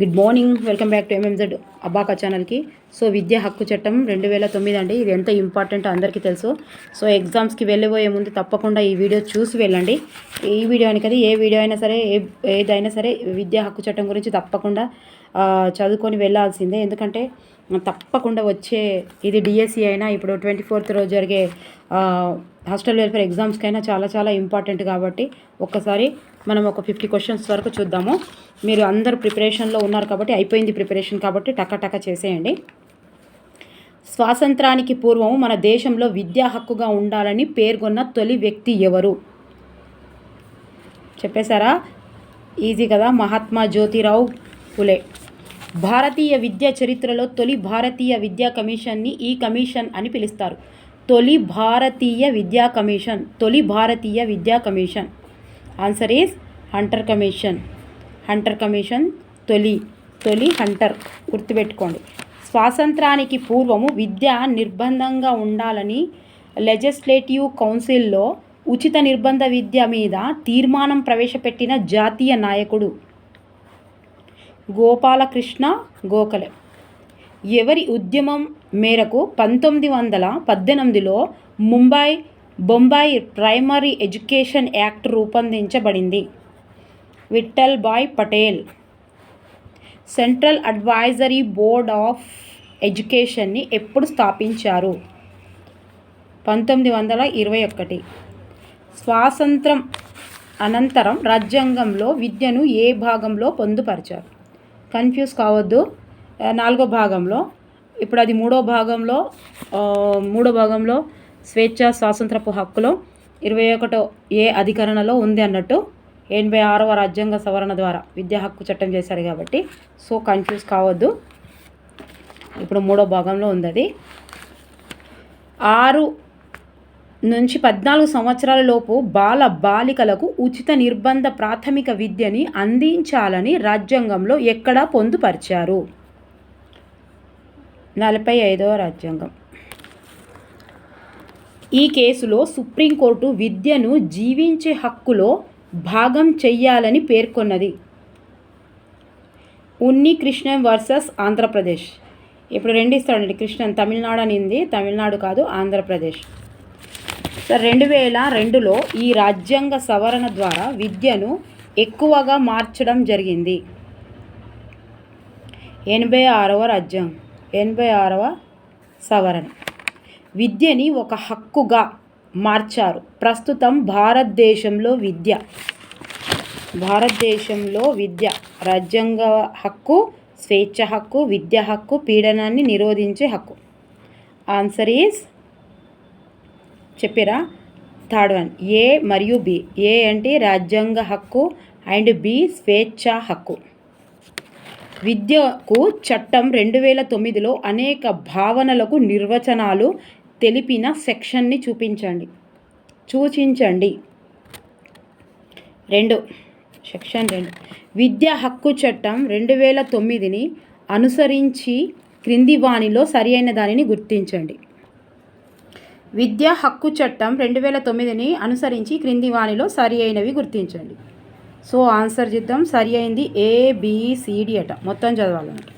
Good morning welcome back to MMZ అబ్బాకా ఛానల్కి so విద్యా హక్కు చట్టం రెండు వేల తొమ్మిది అండి. ఇది ఎంత ఇంపార్టెంట్ అందరికీ తెలుసు. సో ఎగ్జామ్స్కి వెళ్ళబోయే ముందు తప్పకుండా ఈ వీడియో చూసి వెళ్ళండి. ఈ వీడియో అని కదా ఏ వీడియో అయినా సరే ఏ ఏదైనా సరే విద్యా హక్కు చట్టం గురించి తప్పకుండా చదువుకొని వెళ్ళాల్సిందే. ఎందుకంటే తప్పకుండా వచ్చే ఇది డిఎస్సి అయినా ఇప్పుడు ట్వంటీ ఫోర్త్ రోజు జరిగే హాస్టల్ వెల్ఫేర్ ఎగ్జామ్స్కైనా చాలా చాలా ఇంపార్టెంట్ కాబట్టి ఒక్కసారి మనం ఒక ఫిఫ్టీ క్వశ్చన్స్ వరకు చూద్దాము. మీరు అందరు ప్రిపరేషన్లో ఉన్నారు కాబట్టి అయిపోయింది ప్రిపరేషన్ కాబట్టి టకటక చేసేయండి. స్వాతంత్రానికి పూర్వం మన దేశంలో విద్యా హక్కుగా ఉండాలని పేర్కొన్న తొలి వ్యక్తి ఎవరు? చెప్పేశారా? ఈజీ కదా మహాత్మా జ్యోతిరావు ఫులే భారతీయ విద్యా చరిత్రలో తొలి భారతీయ విద్యా కమిషన్ని ఈ కమిషన్ అని పిలుస్తారు. తొలి భారతీయ విద్యా కమిషన్ తొలి భారతీయ విద్యా commission. Answer is Hunter commission. Hunter commission తొలి తొలి హంటర్. గుర్తుపెట్టుకోండి. స్వాతంత్రానికి పూర్వము విద్య నిర్బంధంగా ఉండాలని లెజిస్లేటివ్ కౌన్సిల్లో ఉచిత నిర్బంధ విద్య మీద తీర్మానం ప్రవేశపెట్టిన జాతీయ నాయకుడు గోపాలకృష్ణ గోఖలే. ఎవరి ఉద్యమం మేరకు పంతొమ్మిది వందల పద్దెనిమిదిలో Mumbai Bombay primary education act రూపొందించబడింది. Vithal bhai Patel central advisory board of ఎడ్యుకేషన్ని ఎప్పుడు స్థాపించారు? పంతొమ్మిది వందల ఇరవై ఒకటి. స్వాతంత్రం అనంతరం రాజ్యాంగంలో విద్యను ఏ భాగంలో పొందుపరిచారు? కన్ఫ్యూజ్ కావద్దు. నాలుగో భాగంలో ఇప్పుడు అది మూడో భాగంలో మూడో భాగంలో స్వేచ్ఛ స్వాతంత్రపు హక్కులో ఇరవై ఒకటో ఏ అధికరణలో ఉంది అన్నట్టు ఎనభై ఆరవ రాజ్యాంగ సవరణ ద్వారా విద్యా హక్కు చట్టం చేశారు కాబట్టి సో కన్ఫ్యూజ్ కావద్దు. ఇప్పుడు మూడో భాగంలో ఉంది అది. ఆరు నుంచి పద్నాలుగు సంవత్సరాల లోపు బాల బాలికలకు ఉచిత నిర్బంధ ప్రాథమిక విద్యని అందించాలని రాజ్యాంగంలో ఎక్కడ పొందుపరిచారు. నలభై ఐదవ రాజ్యాంగం. ఈ కేసులో సుప్రీంకోర్టు విద్యను జీవించే హక్కులో భాగం చెయ్యాలని పేర్కొన్నది. ఉన్ని కృష్ణన్ వర్సెస్ ఆంధ్రప్రదేశ్. ఇప్పుడు రెండు ఇస్తాడండి కృష్ణన్ తమిళనాడు అనింది తమిళనాడు కాదు ఆంధ్రప్రదేశ్. సార్ రెండు వేల రెండులో ఈ రాజ్యాంగ సవరణ ద్వారా విద్యను ఎక్కువగా మార్చడం జరిగింది. ఎనభై ఆరవ రాజ్యాంగం ఎనభై ఆరవ సవరణ. విద్యని ఒక హక్కుగా మార్చారు. ప్రస్తుతం భారతదేశంలో విద్య భారతదేశంలో విద్య రాజ్యాంగ హక్కు స్వేచ్ఛ హక్కు విద్య హక్కు పీడనాన్ని నిరోధించే హక్కు. ఆన్సర్ ఈజ్ చెప్పిరా. థర్డ్ వన్ ఏ మరియు బి. ఏ అంటే రాజ్యాంగ హక్కు అండ్ బి స్వేచ్ఛ హక్కు. విద్యకు చట్టం రెండు వేల తొమ్మిదిలో అనేక భావనలకు నిర్వచనాలు తెలిపిన సెక్షన్ని చూపించండి. సూచించండి. రెండు. సెక్షన్ రెండు. విద్యా హక్కు చట్టం రెండు వేల తొమ్మిదిని అనుసరించి క్రింది వాణిలో సరి అయిన దానిని గుర్తించండి. విద్యా హక్కు చట్టం రెండు వేల తొమ్మిదిని అనుసరించి క్రింది వాణిలో సరి అయినవి గుర్తించండి. సో ఆన్సర్ చేద్దాం. సరి అయింది ఏబిసిడి అట. మొత్తం చదవాలన్నమాట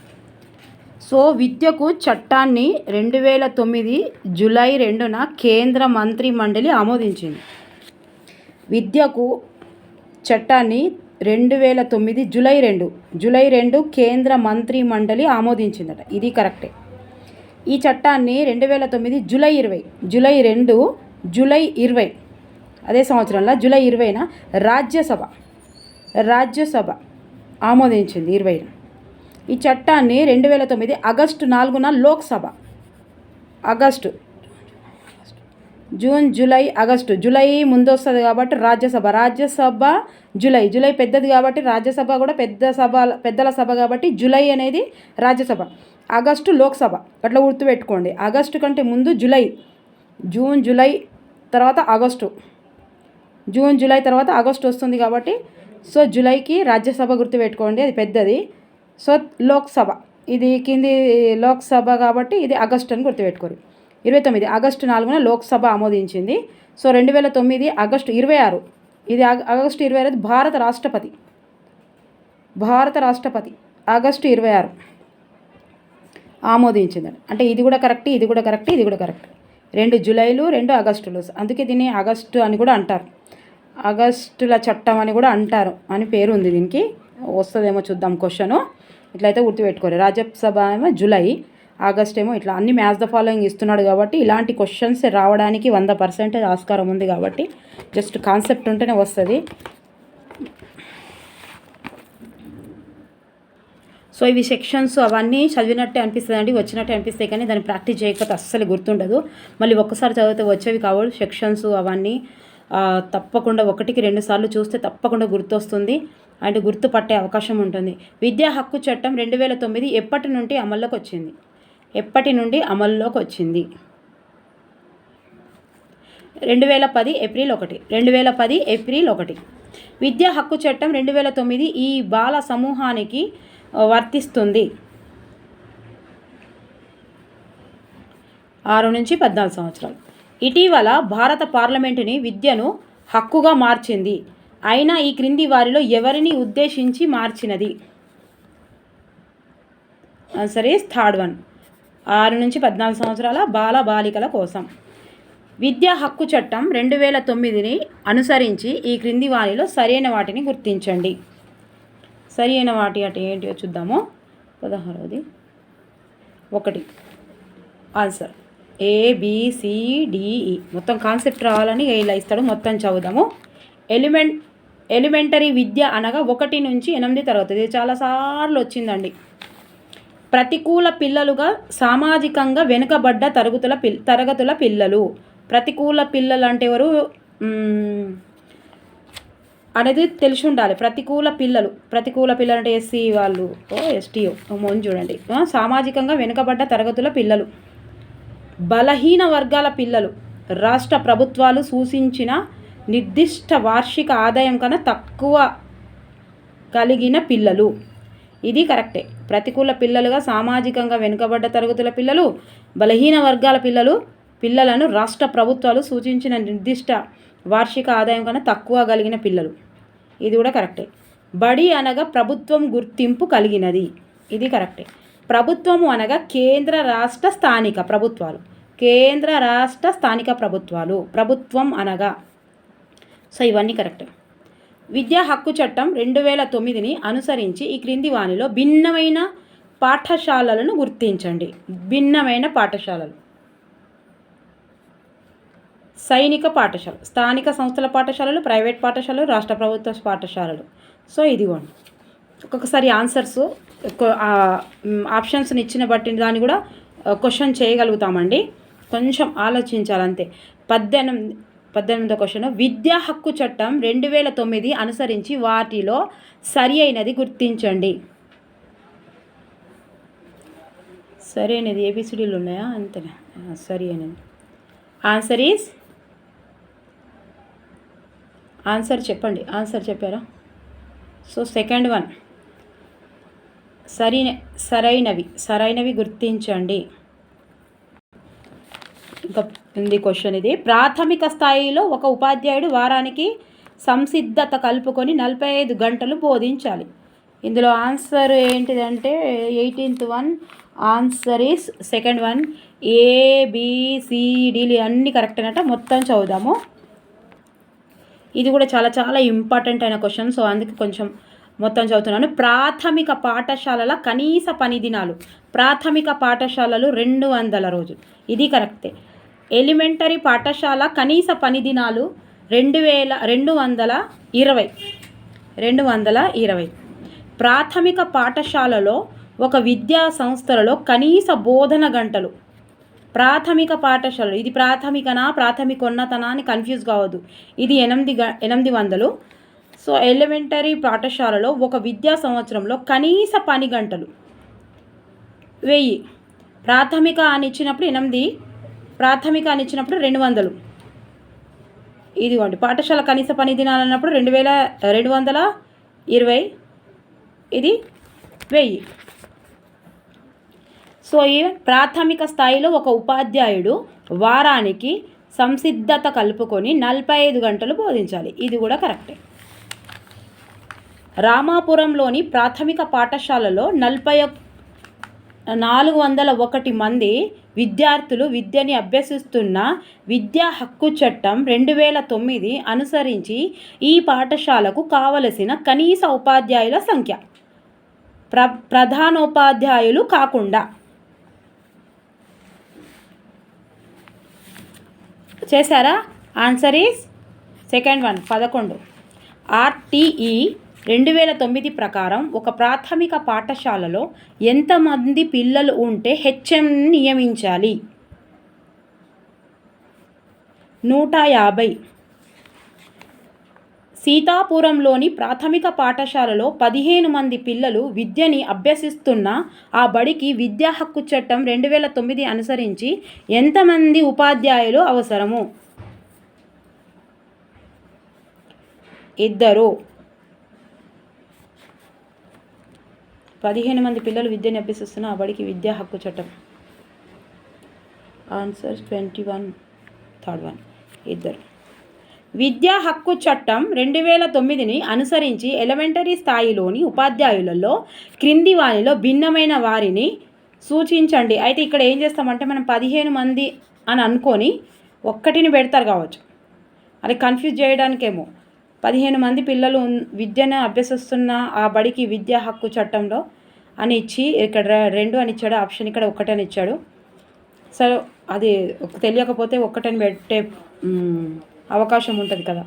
సో విద్యకు చట్టాన్ని రెండు వేల తొమ్మిది జూలై రెండున కేంద్ర మంత్రి మండలి ఆమోదించింది. విద్యకు చట్టాన్ని రెండు వేల తొమ్మిది జూలై రెండు జూలై రెండు కేంద్ర మంత్రి మండలి ఆమోదించిందట. ఇది కరెక్టే. ఈ చట్టాన్ని రెండు వేల తొమ్మిది జూలై ఇరవై జూలై రెండు జూలై ఇరవై అదే సంవత్సరంలో జూలై ఇరవైన రాజ్యసభ రాజ్యసభ ఆమోదించింది ఇరవైన. ఈ చట్టాన్ని రెండు వేల తొమ్మిది ఆగస్టు నాలుగున Lok Sabha. August. June July August. July ముందు వస్తుంది కాబట్టి రాజ్యసభ. రాజ్యసభ జూలై. జూలై పెద్దది కాబట్టి రాజ్యసభ కూడా పెద్ద సభ పెద్దల సభ కాబట్టి జూలై అనేది రాజ్యసభ. ఆగస్టు లోక్సభ. అట్లా గుర్తుపెట్టుకోండి. ఆగస్టు కంటే ముందు జూలై. జూన్ జూలై తర్వాత ఆగస్టు. జూన్ జూలై తర్వాత ఆగస్టు వస్తుంది కాబట్టి సో జూలైకి రాజ్యసభ గుర్తుపెట్టుకోండి. అది పెద్దది. సో లోక్సభ ఇది కింది లోక్సభ కాబట్టి ఇది ఆగస్టు అని గుర్తుపెట్టుకోరు. ఇరవై తొమ్మిది ఆగస్టు నాలుగున లోక్సభ ఆమోదించింది. సో రెండు వేల తొమ్మిది ఆగస్టు ఇరవై ఆరు. ఇది ఆగస్టు ఇరవై ఆరు భారత రాష్ట్రపతి. భారత రాష్ట్రపతి ఆగస్టు ఇరవై ఆరు ఆమోదించిందండి అంటే ఇది కూడా కరెక్ట్ ఇది కూడా కరెక్ట్ ఇది కూడా కరెక్ట్. రెండు జూలైలు రెండు ఆగస్టులు. అందుకే దీన్ని ఆగస్టు అని కూడా అంటారు. ఆగస్టుల చట్టం అని కూడా అంటారు అని పేరు ఉంది దీనికి. వస్తుందేమో చూద్దాం క్వశ్చను. ఇట్లయితే గుర్తుపెట్టుకోరు రాజ్యసభ ఏమో జూలై ఆగస్ట్ ఏమో ఇట్లా అన్ని మ్యాథ్స్ ద ఫాలోయింగ్ ఇస్తున్నాడు కాబట్టి ఇలాంటి క్వశ్చన్స్ రావడానికి వంద పర్సెంటేజ్ ఆస్కారం ఉంది కాబట్టి జస్ట్ కాన్సెప్ట్ ఉంటేనే వస్తుంది. సో ఇవి సెక్షన్స్ అవన్నీ చదివినట్టే అనిపిస్తుంది అండి వచ్చినట్టే అనిపిస్తాయి కానీ దాన్ని ప్రాక్టీస్ చేయకపోతే అస్సలు గుర్తుండదు. మళ్ళీ ఒక్కసారి చదివితే వచ్చేవి కావాలి సెక్షన్స్ అవన్నీ తప్పకుండా ఒకటికి రెండు సార్లు చూస్తే తప్పకుండా గుర్తొస్తుంది. అండ్ గుర్తుపట్టే అవకాశం ఉంటుంది. విద్యా హక్కు చట్టం రెండు వేల తొమ్మిది ఎప్పటి నుండి అమల్లోకి వచ్చింది ఎప్పటి నుండి అమల్లోకి వచ్చింది రెండు వేల పది ఏప్రిల్ ఒకటి. రెండు వేల పది ఏప్రిల్ ఒకటి. విద్యా హక్కు చట్టం రెండు వేల తొమ్మిది ఈ బాల సమూహానికి వర్తిస్తుంది. ఆరు నుంచి పద్నాలుగు సంవత్సరాలు. ఇటీవల భారత పార్లమెంటుని విద్యను హక్కుగా మార్చింది. అయినా ఈ క్రింది వారిలో ఎవరిని ఉద్దేశించి మార్చినది? ఆన్సర్ ఈస్ థర్డ్ వన్ ఆరు నుంచి పద్నాలుగు సంవత్సరాల బాల బాలికల కోసం. విద్యా హక్కు చట్టం రెండు వేల తొమ్మిదిని అనుసరించి ఈ క్రింది వారిలో సరైన వాటిని గుర్తించండి. సరైన వాటి అటు ఏంటో చూద్దాము. పదహారవది. ఒకటి. Answer A B C D E e. మొత్తం కాన్సెప్ట్ రావాలని ఇలా ఇస్తాడు. మొత్తం చదువుదాము. ఎలిమెంట్ ఎలిమెంటరీ విద్య అనగా ఒకటి నుంచి ఎనిమిది తరగతి. ఇది చాలాసార్లు వచ్చిందండి. ప్రతికూల పిల్లలుగా సామాజికంగా వెనుకబడ్డ తరగతుల పిల్ తరగతుల పిల్లలు. ప్రతికూల పిల్లలు అంటే ఎవరు అనేది తెలిసి ఉండాలి ప్రతికూల పిల్లలు. ప్రతికూల పిల్లలు అంటే ఎస్సీ వాళ్ళు. ఓ ఎస్టీఓ మోని చూడండి. సామాజికంగా వెనుకబడ్డ తరగతుల పిల్లలు. బలహీన వర్గాల పిల్లలు. రాష్ట్ర ప్రభుత్వాలు సూచించిన నిర్దిష్ట వార్షిక ఆదాయం కన్నా తక్కువ కలిగిన పిల్లలు. ఇది కరెక్టే. ప్రతికూల పిల్లలుగా సామాజికంగా వెనుకబడ్డ తరగతుల పిల్లలు బలహీన వర్గాల పిల్లలు పిల్లలను రాష్ట్ర ప్రభుత్వాలు సూచించిన నిర్దిష్ట వార్షిక ఆదాయం కన్నా తక్కువ కలిగిన పిల్లలు. ఇది కూడా కరెక్టే. బడి అనగా ప్రభుత్వం గుర్తింపు కలిగినది. ఇది కరెక్టే. ప్రభుత్వము అనగా కేంద్ర రాష్ట్ర స్థానిక ప్రభుత్వాలు. కేంద్ర రాష్ట్ర స్థానిక ప్రభుత్వాలు. ప్రభుత్వం అనగా సో ఇవన్నీ కరెక్ట్. విద్యా హక్కు చట్టం రెండు వేల తొమ్మిదిని అనుసరించి ఈ క్రింది వానిలో భిన్నమైన పాఠశాలలను గుర్తించండి. భిన్నమైన పాఠశాలలు. సైనిక పాఠశాల స్థానిక సంస్థల పాఠశాలలు ప్రైవేట్ పాఠశాలలు రాష్ట్ర ప్రభుత్వ పాఠశాలలు. సో ఇదిగోండి. ఒక్కొక్కసారి ఆన్సర్స్ ఆప్షన్స్ని ఇచ్చిన బట్టి దాన్ని కూడా క్వశ్చన్ చేయగలుగుతామండి. కొంచెం ఆలోచించాలంతే. పద్దెనిమిది పద్దెనిమిదో క్వశ్చన్ విద్యా హక్కు చట్టం రెండు వేల తొమ్మిది అనుసరించి వాటిలో సరి అయినది గుర్తించండి. సరి అయినది ఏబిసిడీలు ఉన్నాయా? అంతేనా? సరి అయినది. ఆన్సర్ ఈస్ ఆన్సర్ చెప్పండి. ఆన్సర్ చెప్పారా? సో సెకండ్ వన్ సరి సరైనవి సరైనవి గుర్తించండి. ఉంది క్వశ్చన్ ఇది. ప్రాథమిక స్థాయిలో ఒక ఉపాధ్యాయుడు వారానికి సంసిద్ధత కలుపుకొని నలభై ఐదు గంటలు బోధించాలి. ఇందులో ఆన్సర్ ఏంటిదంటే eighteenth one answer is second one ఏబిసిడీలు అన్నీ కరెక్ట్ అనట మొత్తం చదువుదాము. ఇది కూడా చాలా చాలా ఇంపార్టెంట్ అయిన క్వశ్చన్ సో అందుకే కొంచెం మొత్తం చదువుతున్నాను. ప్రాథమిక పాఠశాలల కనీస పని దినాలు. ప్రాథమిక పాఠశాలలు రెండు వందల రోజులు. ఇది కరెక్టే ఎలిమెంటరీ పాఠశాల కనీస పని దినాలు రెండు వేల రెండు వందల ఇరవై. రెండు వందల ఇరవై. ప్రాథమిక పాఠశాలలో ఒక విద్యా సంస్థలలో కనీస బోధన గంటలు. ప్రాథమిక పాఠశాలలు ఇది ప్రాథమికనా ప్రాథమిక ఉన్నతనా అని కన్ఫ్యూజ్ కావద్దు. ఇది ఎనిమిది గ ఎనిమిది వందలు. సో ఎలిమెంటరీ పాఠశాలలో ఒక విద్యా సంవత్సరంలో కనీస పని గంటలు. వెయ్యి. ప్రాథమిక అని ఇచ్చినప్పుడు ఎనిమిది ప్రాథమిక అని ఇచ్చినప్పుడు రెండు వందలు. ఇదిగోండి పాఠశాల కనీస పని దినాలు అన్నప్పుడు రెండు వేల రెండు వందల ఇరవై. ఇది వెయ్యి. సో ఈ ప్రాథమిక స్థాయిలో ఒక ఉపాధ్యాయుడు వారానికి సంసిద్ధత కలుపుకొని నలభై ఐదు గంటలు బోధించాలి. ఇది కూడా కరెక్టే. రామాపురంలోని ప్రాథమిక పాఠశాలలో నలభై నాలుగు వందల ఒకటి మంది విద్యార్థులు విద్యని అభ్యసిస్తున్న విద్యా హక్కు చట్టం రెండు వేల తొమ్మిది అనుసరించి ఈ పాఠశాలకు కావలసిన కనీస ఉపాధ్యాయుల సంఖ్య. ప్ర ప్రధానోపాధ్యాయులు కాకుండా. చేశారా? ఆన్సర్ ఈస్ సెకండ్ వన్ పదకొండు. ఆర్టీఈ రెండు వేల తొమ్మిది ప్రకారం ఒక ప్రాథమిక పాఠశాలలో ఎంతమంది పిల్లలు ఉంటే హెచ్ఎం నియమించాలి? నూట యాభై. సీతాపురంలోని ప్రాథమిక పాఠశాలలో పదిహేను మంది పిల్లలు విద్యని అభ్యసిస్తున్న ఆ బడికి విద్యా హక్కు చట్టం రెండు వేల తొమ్మిది అనుసరించి ఎంతమంది ఉపాధ్యాయులు అవసరము? ఇద్దరు. పదిహేను మంది పిల్లలు విద్యను అభ్యసిస్తున్న ఆ బడికి విద్యా హక్కు చట్టం. Answer twenty one third one ఇద్దరు. విద్యా హక్కు చట్టం రెండు వేల తొమ్మిదిని అనుసరించి ఎలిమెంటరీ స్థాయిలోని ఉపాధ్యాయులలో క్రింది వారిలో భిన్నమైన వారిని సూచించండి. అయితే ఇక్కడ ఏం చేస్తామంటే మనం పదిహేను మంది అని అనుకొని ఒక్కటిని పెడతారు కావచ్చు. అది కన్ఫ్యూజ్ చేయడానికేమో. పదిహేను మంది పిల్లలు విద్యను అభ్యసిస్తున్న ఆ బడికి విద్యా హక్కు చట్టంలో అని ఇచ్చి ఇక్కడ రెండు అని ఇచ్చాడు ఆప్షన్ ఇక్కడ ఒకటని ఇచ్చాడు. సో అది తెలియకపోతే ఒక్కటని పెట్టే అవకాశం ఉంటుంది కదా.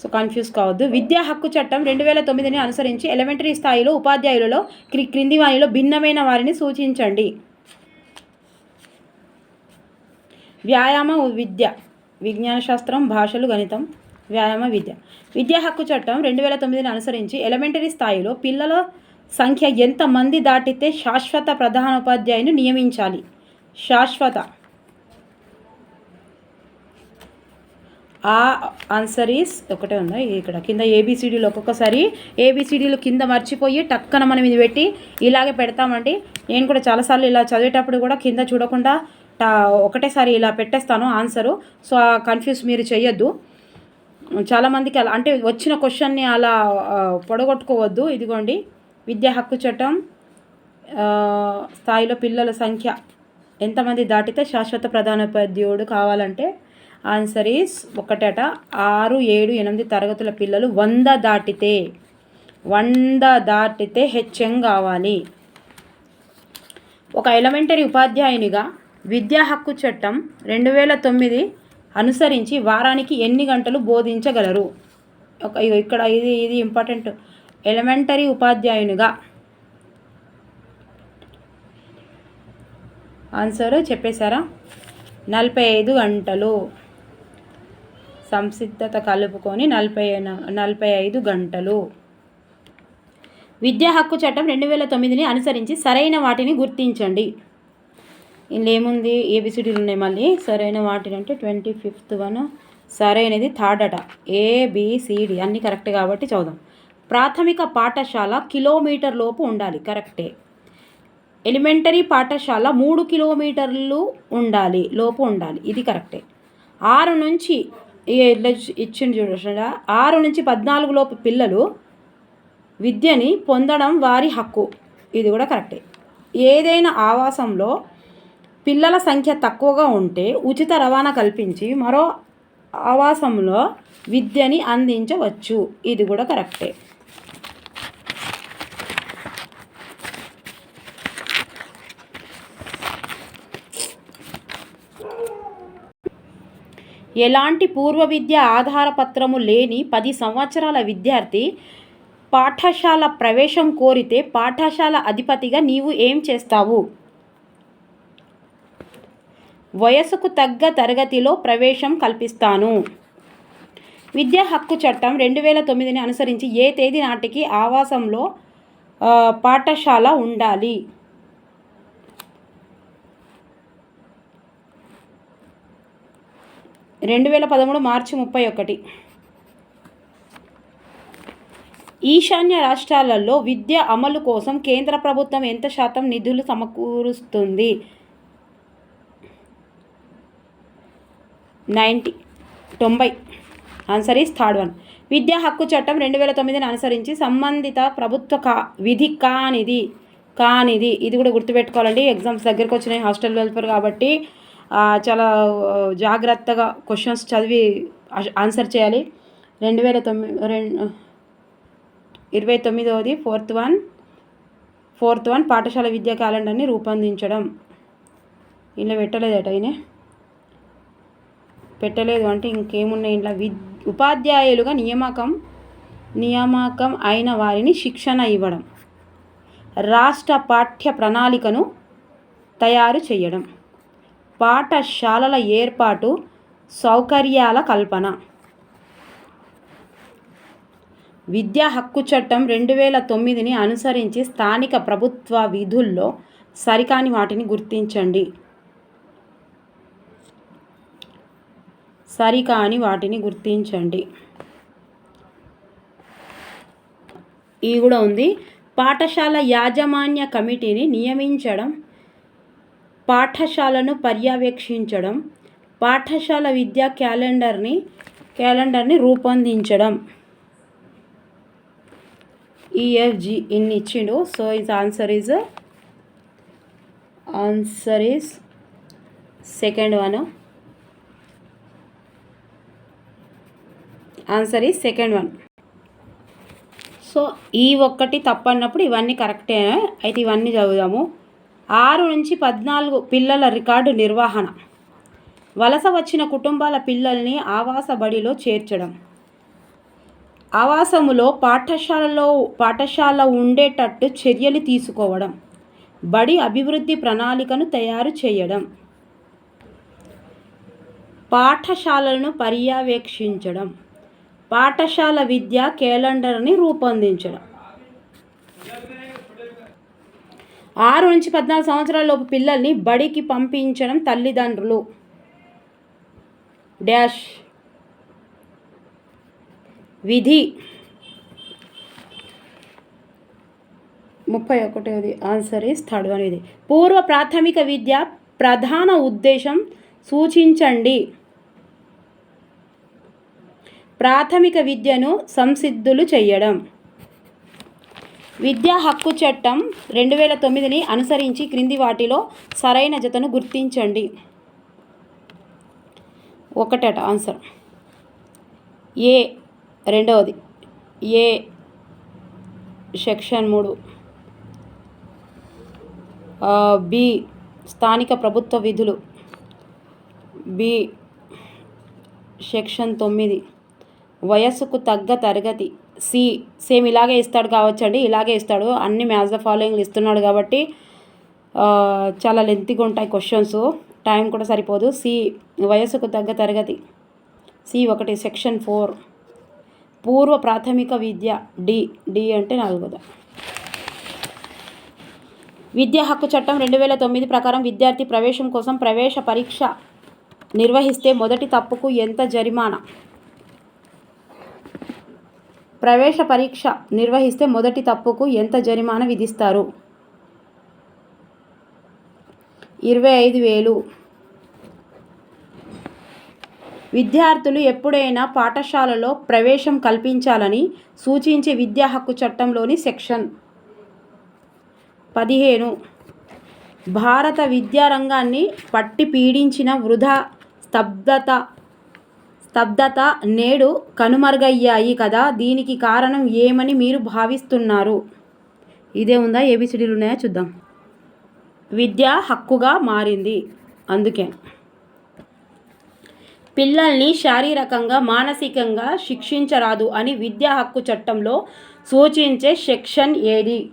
సో కన్ఫ్యూజ్ కావద్దు. విద్యా హక్కు చట్టం రెండు వేల తొమ్మిదిని అనుసరించి ఎలిమెంటరీ స్థాయిలో ఉపాధ్యాయులలో క్రి క్రింది వారిలో భిన్నమైన వారిని సూచించండి. వ్యాయామ విద్య విజ్ఞాన శాస్త్రం భాషలు గణితం వ్యాయామ విద్య. విద్యా హక్కు చట్టం రెండు వేల తొమ్మిదిని అనుసరించి ఎలిమెంటరీ స్థాయిలో పిల్లల సంఖ్య ఎంతమంది దాటితే శాశ్వత ప్రధానోపాధ్యాయుని నియమించాలి? శాశ్వత. ఆ ఆన్సర్ ఈస్ ఒకటే ఉన్నాయి ఇక్కడ కింద ఏబిసిడీలు ఒక్కొక్కసారి ఏబిసిడీలు కింద మర్చిపోయి టక్కన మనం ఇది పెట్టి ఇలాగే పెడతామండి. నేను కూడా చాలాసార్లు ఇలా చదివేటప్పుడు కూడా కింద చూడకుండా టా ఒకటేసారి ఇలా పెట్టేస్తాను ఆన్సరు. సో ఆ కన్ఫ్యూజ్ మీరు చేయొద్దు చాలామందికి అలా అంటే వచ్చిన క్వశ్చన్ని అలా పొడగొట్టుకోవద్దు. ఇదిగోండి. విద్యా హక్కు చట్టం స్థాయిలో పిల్లల సంఖ్య ఎంతమంది దాటితే శాశ్వత ప్రధానోపాధ్యాయుడు కావాలంటే ఆన్సర్ ఈస్ ఒకటట ఆరు ఏడు ఎనిమిది తరగతుల పిల్లలు వంద దాటితే వంద దాటితే హెచ్ఎం కావాలి. ఒక ఎలిమెంటరీ ఉపాధ్యాయునిగా విద్యా హక్కు చట్టం రెండు వేల తొమ్మిది అనుసరించి వారానికి ఎన్ని గంటలు బోధించగలరు? ఒక ఇక్కడ ఇది ఇది ఇంపార్టెంట్ ఎలిమెంటరీ ఉపాధ్యాయునిగా ఆన్సర్ చెప్పేశారా? నలభై ఐదు గంటలు. సంసిద్ధత కలుపుకొని నలభై నలభై ఐదు గంటలు. విద్యా హక్కు చట్టం రెండు వేల తొమ్మిదిని అనుసరించి సరైన వాటిని గుర్తించండి. ఏముంది? ఏబిసిడీలు ఉన్నాయి మళ్ళీ. సరైన వాటిని అంటే ట్వంటీ ఫిఫ్త్ వన్. సరైనది థర్డ్ అట. ఏబిసిడి అన్నీ కరెక్ట్ కాబట్టి చదుదాం ప్రాథమిక పాఠశాల కిలోమీటర్ లోపు ఉండాలి కరెక్టే. ఎలిమెంటరీ పాఠశాల మూడు కిలోమీటర్లు ఉండాలి లోపు ఉండాలి ఇది కరెక్టే. ఆరు నుంచి ఇచ్చిన చూడ ఆరు నుంచి పద్నాలుగు లోపు పిల్లలు విద్యని పొందడం వారి హక్కు ఇది కూడా కరెక్టే. ఏదైనా ఆవాసంలో పిల్లల సంఖ్య తక్కువగా ఉంటే ఉచిత రవాణా కల్పించి మరో ఆవాసంలో విద్యని అందించవచ్చు ఇది కూడా కరెక్టే. ఎలాంటి పూర్వ విద్య ఆధారపత్రము లేని పది సంవత్సరాల విద్యార్థి పాఠశాల ప్రవేశం కోరితే పాఠశాల అధిపతిగా నీవు ఏం చేస్తావు? వయసుకు తగ్గ తరగతిలో ప్రవేశం కల్పిస్తాను. విద్యా హక్కు చట్టం రెండు వేల తొమ్మిదిని అనుసరించి ఏ తేదీ నాటికి ఆవాసంలో పాఠశాల ఉండాలి? రెండు వేల పదమూడు మార్చి ముప్పై ఒకటి. ఈశాన్య రాష్ట్రాలలో విద్య అమలు కోసం కేంద్ర ప్రభుత్వం ఎంత శాతం నిధులు సమకూరుస్తుంది? నైంటీ తొంభై. Answer is third one. విద్యా హక్కు చట్టం రెండు వేల తొమ్మిదిని అనుసరించి సంబంధిత ప్రభుత్వ కా విధి కానిది కానిది ఇది కూడా గుర్తుపెట్టుకోవాలండి. ఎగ్జామ్స్ దగ్గరకు వచ్చినాయి హాస్టల్ వెల్ఫేర్ కాబట్టి చాలా జాగ్రత్తగా క్వశ్చన్స్ చదివి ఆన్సర్ చేయాలి. రెండు వేల తొమ్మిది రెండు ఇరవై తొమ్మిదవది ఫోర్త్ వన్ ఫోర్త్ వన్ పాఠశాల విద్యా క్యాలెండర్ని రూపొందించడం. ఇలా పెట్టలేదట ఈయన. పెట్టలేదు అంటే ఇంకేమున్నాయి ఇంట్లో? విద్ ఉపాధ్యాయులుగా నియామకం నియామకం అయిన వారిని శిక్షణ ఇవ్వడం. రాష్ట్ర పాఠ్య ప్రణాళికను తయారు చేయడం. పాఠశాలల ఏర్పాటు సౌకర్యాల కల్పన. విద్యా హక్కు చట్టం రెండు వేల తొమ్మిదిని అనుసరించి స్థానిక ప్రభుత్వ విధుల్లో సరికాని వాటిని గుర్తించండి. సరికాని వాటిని గుర్తించండి. ఇది కూడా ఉంది. పాఠశాల యాజమాన్య కమిటీని నియమించడం పాఠశాలను పర్యవేక్షించడం పాఠశాల విద్యా క్యాలెండర్ని క్యాలెండర్ని రూపొందించడం. ఈఎఫ్జి ఇన్ని ఇచ్చిండు. So is answer is answer is second one answer is second one so ఈ ఒక్కటి తప్పన్నప్పుడు ఇవన్నీ కరెక్టే. అయితే ఇవన్నీ చదువుదాము. ఆరు నుంచి పద్నాలుగు పిల్లల రికార్డు నిర్వహణ. వలస వచ్చిన కుటుంబాల పిల్లల్ని ఆవాస బడిలో చేర్చడం. ఆవాసములో పాఠశాలలో పాఠశాల ఉండేటట్టు చర్యలు తీసుకోవడం. బడి అభివృద్ధి ప్రణాళికను తయారు చేయడం. పాఠశాలలను పర్యవేక్షించడం. పాఠశాల విద్యా క్యాలెండర్ని రూపొందించడం. ఆరు నుంచి పద్నాలుగు సంవత్సరాల లోపు పిల్లల్ని బడికి పంపించడం తల్లిదండ్రులు. డాష్. విధి. ముప్పై ఒకటి ఆన్సర్ ఈస్ థర్డ్ వన్ ఇది పూర్వ ప్రాథమిక విద్య ప్రధాన ఉద్దేశం సూచించండి. ప్రాథమిక విద్యను సంసిద్ధులు చేయడం. విద్యా హక్కు చట్టం రెండు వేల తొమ్మిదిని అనుసరించి క్రింది వాటిలో సరైన జతను గుర్తించండి. ఒకటట ఆన్సర్ ఏ రెండవది. ఏ సెక్షన్ మూడు. బి స్థానిక ప్రభుత్వ విధులు. బి సెక్షన్ తొమ్మిది. వయస్సుకు తగ్గ తరగతి. సి సేమ్ ఇలాగే ఇస్తాడు కావచ్చండి ఇలాగే ఇస్తాడు. అన్ని మ్యాథ్స్ ద ఫాలోయింగ్లు ఇస్తున్నాడు కాబట్టి చాలా లెంతీగా ఉంటాయి క్వశ్చన్స్. టైం కూడా సరిపోదు. సి వయస్సుకు తగ్గ తరగతి. సి ఒకటి సెక్షన్ ఫోర్. పూర్వ ప్రాథమిక విద్య డి డి అంటే నాలుగోది. విద్యా హక్కు చట్టం రెండు వేల తొమ్మిది ప్రకారం విద్యార్థి ప్రవేశం కోసం ప్రవేశ పరీక్ష నిర్వహిస్తే మొదటి తప్పుకు ఎంత జరిమానా? ప్రవేశ పరీక్ష నిర్వహిస్తే మొదటి తప్పుకు ఎంత జరిమానా విధిస్తారు? ఇరవై ఐదు వేలు. విద్యార్థులు ఎప్పుడైనా పాఠశాలలో ప్రవేశం కల్పించాలని సూచించే విద్యా హక్కు చట్టంలోని సెక్షన్ పదిహేను. భారత విద్యారంగాన్ని పట్టి పీడించిన వృధా స్తబ్దత స్తబ్దత నేడు కనుమరుగయ్యాయి కదా దీనికి కారణం ఏమని మీరు భావిస్తున్నారు? ఇదే ఉందా? ఏబిసిడీలు ఉన్నాయా? చూద్దాం. విద్య హక్కుగా మారింది. అందుకే పిల్లల్ని శారీరకంగా మానసికంగా శిక్షించరాదు అని విద్యా హక్కు చట్టంలో సూచించే సెక్షన్ ఏది?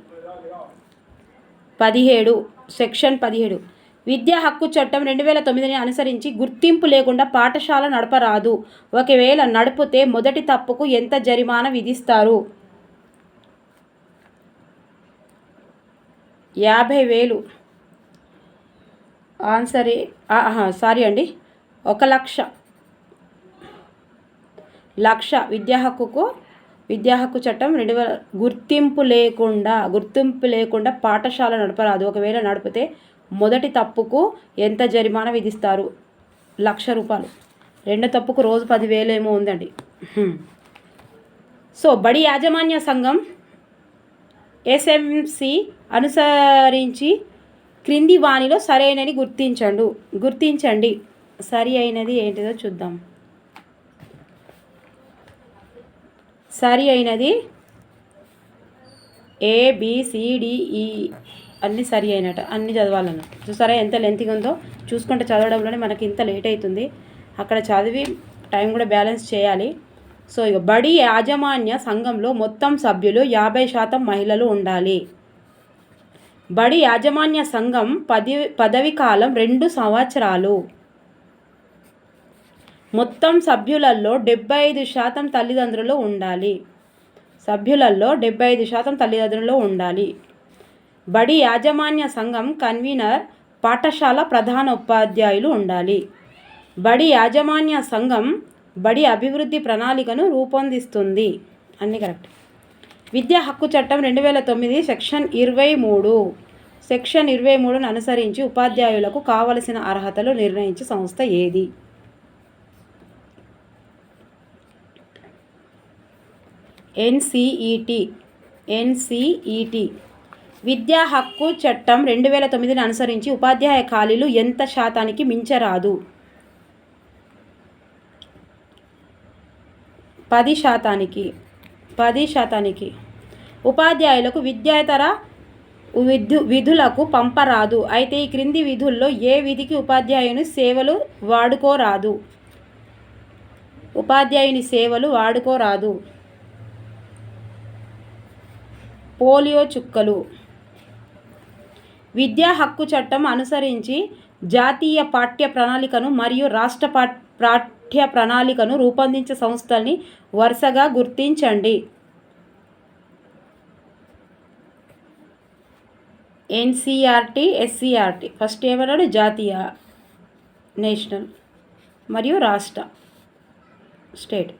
పదిహేడు సెక్షన్ పదిహేడు. విద్యా హక్కు చట్టం రెండు వేల తొమ్మిదిని అనుసరించి గుర్తింపు లేకుండా పాఠశాల నడపరాదు. ఒకవేళ నడిపితే మొదటి తప్పుకు ఎంత జరిమానా విధిస్తారు? యాభై వేలు. ఆన్సర్ సారీ అండి. ఒక లక్ష. లక్ష విద్యా హక్కుకు విద్యా హక్కు చట్టం రెండు వేల గుర్తింపు లేకుండా గుర్తింపు లేకుండా పాఠశాల నడపరాదు. ఒకవేళ నడిపితే మొదటి తప్పుకు ఎంత జరిమానా విధిస్తారు? లక్ష రూపాయలు. రెండో తప్పుకు రోజు పదివేలు ఏమో ఉందండి. సో బడి యాజమాన్య సంఘం ఎస్ఎంసి అనుసరించి క్రింది వాణిలో సరైనది గుర్తించండు. గుర్తించండి. సరి అయినది ఏంటిదో చూద్దాం. సరి అయినది ఏబిసిడిఈ అన్నీ సరి అయినట్టు అన్నీ చదవాలన్నట్టు చూసారా ఎంత లెంత్గా ఉందో? చూసుకుంటే చదవడంలోనే మనకి ఇంత లేట్ అవుతుంది అక్కడ చదివి టైం కూడా బ్యాలెన్స్ చేయాలి. సో ఇక బడి యాజమాన్య సంఘంలో మొత్తం సభ్యులు యాభై శాతం మహిళలు ఉండాలి. బడి యాజమాన్య సంఘం పది పదవి కాలం రెండు సంవత్సరాలు. మొత్తం సభ్యులలో డెబ్బై ఐదు శాతం తల్లిదండ్రులు ఉండాలి. సభ్యులలో డెబ్బై ఐదు శాతం తల్లిదండ్రులు ఉండాలి. బడి యాజమాన్య సంఘం కన్వీనర్ పాఠశాల ప్రధాన ఉపాధ్యాయులు ఉండాలి. బడి యాజమాన్య సంఘం బడి అభివృద్ధి ప్రణాళికను రూపొందిస్తుంది. అన్నీ కరెక్ట్. విద్యా హక్కు చట్టం రెండు వేల తొమ్మిది సెక్షన్ ఇరవై మూడు. సెక్షన్ ఇరవై మూడును అనుసరించి ఉపాధ్యాయులకు కావలసిన అర్హతలు నిర్ణయించే సంస్థ ఏది? ఎన్సిఈటి ఎన్సిఈటి విద్యా హక్కు చట్టం రెండు వేల తొమ్మిదిని అనుసరించి ఉపాధ్యాయ ఖాళీలు ఎంత శాతానికి మించరాదు? పది శాతానికి. పది శాతానికి. ఉపాధ్యాయులకు విద్యాతర విధు విధులకు పంపరాదు. అయితే ఈ క్రింది విధుల్లో ఏ విధికి ఉపాధ్యాయుని సేవలు వాడుకోరాదు? ఉపాధ్యాయుని సేవలు వాడుకోరాదు. పోలియో చుక్కలు. విద్యా హక్కు చట్టం అనుసరించి జాతీయ పాఠ్య ప్రణాళికను మరియు రాష్ట్ర పాఠ్య ప్రణాళికను రూపొందించే సంస్థల్ని వరుసగా గుర్తించండి. ఎన్సీఆర్టీ ఎస్సీఆర్టీ ఫస్ట్ ఏమన్నాడు? జాతీయ నేషనల్ మరియు రాష్ట్ర స్టేట్.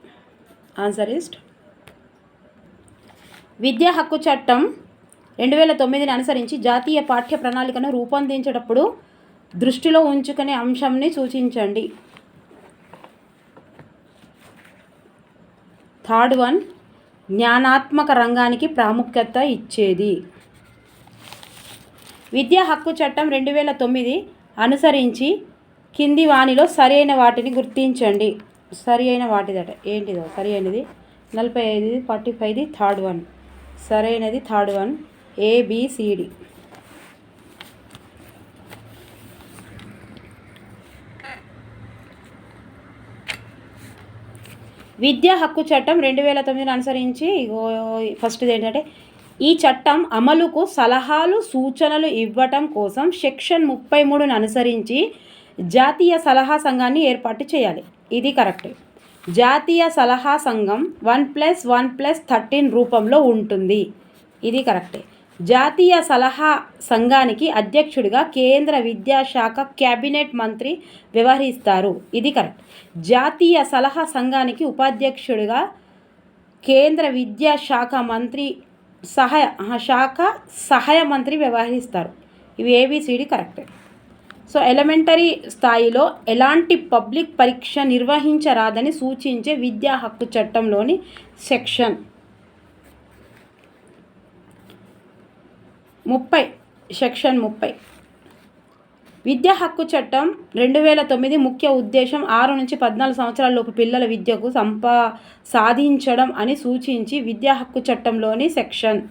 ఆన్సర్ ఇస్ట్ విద్యా హక్కు చట్టం రెండు వేల తొమ్మిదిని అనుసరించి జాతీయ పాఠ్య ప్రణాళికను రూపొందించేటప్పుడు దృష్టిలో ఉంచుకునే అంశంని సూచించండి. థర్డ్ వన్ జ్ఞానాత్మక రంగానికి ప్రాముఖ్యత ఇచ్చేది. విద్యా హక్కు చట్టం రెండు వేల తొమ్మిది అనుసరించి కింది వానిలో సరైన వాటిని గుర్తించండి. సరి అయిన వాటిదట ఏంటిదో సరి అయినది నలభై ఐదు ఫార్టీ ఫైవ్ది థర్డ్ వన్. సరైనది third one. A B C D విద్యా హక్కు చట్టం రెండు వేల తొమ్మిదిని అనుసరించి ఫస్ట్ది ఏంటంటే ఈ చట్టం అమలుకు సలహాలు సూచనలు ఇవ్వటం కోసం సెక్షన్ ముప్పై మూడును అనుసరించి జాతీయ సలహా సంఘాన్ని ఏర్పాటు చేయాలి. ఇది కరెక్ట్. జాతీయ సలహా సంఘం one plus one plus thirteen రూపంలో ఉంటుంది. ఇది కరెక్టే. జాతీయ సలహా సంఘానికి అధ్యక్షుడిగా కేంద్ర విద్యాశాఖ క్యాబినెట్ మంత్రి వ్యవహరిస్తారు. ఇది కరెక్ట్. జాతీయ సలహా సంఘానికి ఉపాధ్యక్షుడిగా కేంద్ర విద్యాశాఖ మంత్రి సహాయ శాఖ సహాయ మంత్రి వ్యవహరిస్తారు. ఇవి ఏబిసిడి కరెక్ట్. సో ఎలిమెంటరీ స్థాయిలో ఎలాంటి పబ్లిక్ పరీక్ష నిర్వహించరాదని సూచించే విద్యా హక్కు చట్టంలోని సెక్షన్ ముప్పై సెక్షన్ ముప్పై. విద్యా హక్కు చట్టం రెండు వేల తొమ్మిది ముఖ్య ఉద్దేశం ఆరు నుంచి పద్నాలుగు సంవత్సరాల లోపు పిల్లల విద్యకు సంపా సాధించడం అని సూచించి విద్యా హక్కు చట్టంలోని సెక్షన్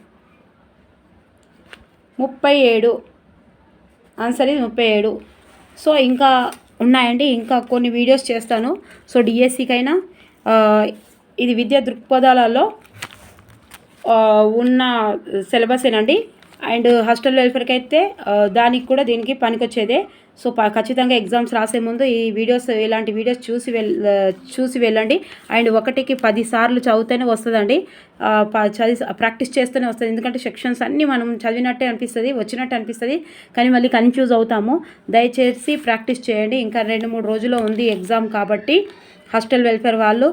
ముప్పై ఏడు. ఆన్సర్ ఇది ముప్పై ఏడు. సో ఇంకా ఉన్నాయండి. ఇంకా కొన్ని వీడియోస్ చేస్తాను. సో డిఎస్సికైనా ఇది విద్యా దృక్పథాలలో ఉన్న సిలబస్ ఏనండి అండ్ హాస్టల్ వెల్ఫేర్కి అయితే దానికి కూడా దీనికి పనికొచ్చేదే. సో ఖచ్చితంగా ఎగ్జామ్స్ రాసే ముందు ఈ వీడియోస్ ఇలాంటి వీడియోస్ చూసి వెల్ చూసి వెళ్ళండి. అండ్ ఒకటికి పది సార్లు చదివితేనే వస్తుందండి. చదివి ప్రాక్టీస్ చేస్తూనే వస్తుంది. ఎందుకంటే సెక్షన్స్ అన్నీ మనం చదివినట్టే అనిపిస్తుంది వచ్చినట్టు అనిపిస్తుంది. కానీ మళ్ళీ కన్ఫ్యూజ్ అవుతాము. దయచేసి ప్రాక్టీస్ చేయండి. ఇంకా రెండు మూడు రోజుల్లో ఉంది ఎగ్జామ్ కాబట్టి హాస్టల్ వెల్ఫేర్ వాళ్ళు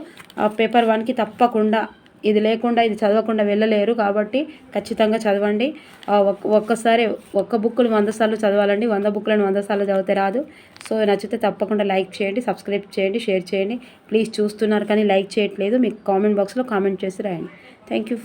పేపర్ వన్కి తప్పకుండా ఇది లేకుండా ఇది చదవకుండా వెళ్ళలేరు కాబట్టి ఖచ్చితంగా చదవండి. ఆ ఒక్కసారి ఒక్క బుక్కులు వంద సార్లు చదవాలండి. వంద బుక్కులను వంద సార్లు చదివితే రాదు. సో నచ్చితే తప్పకుండా లైక్ చేయండి సబ్స్క్రైబ్ చేయండి షేర్ చేయండి. ప్లీజ్ చూస్తున్నారు కానీ లైక్ చేయట్లేదు. మీకు కామెంట్ బాక్స్లో కామెంట్ చేసి రాయండి. Thank you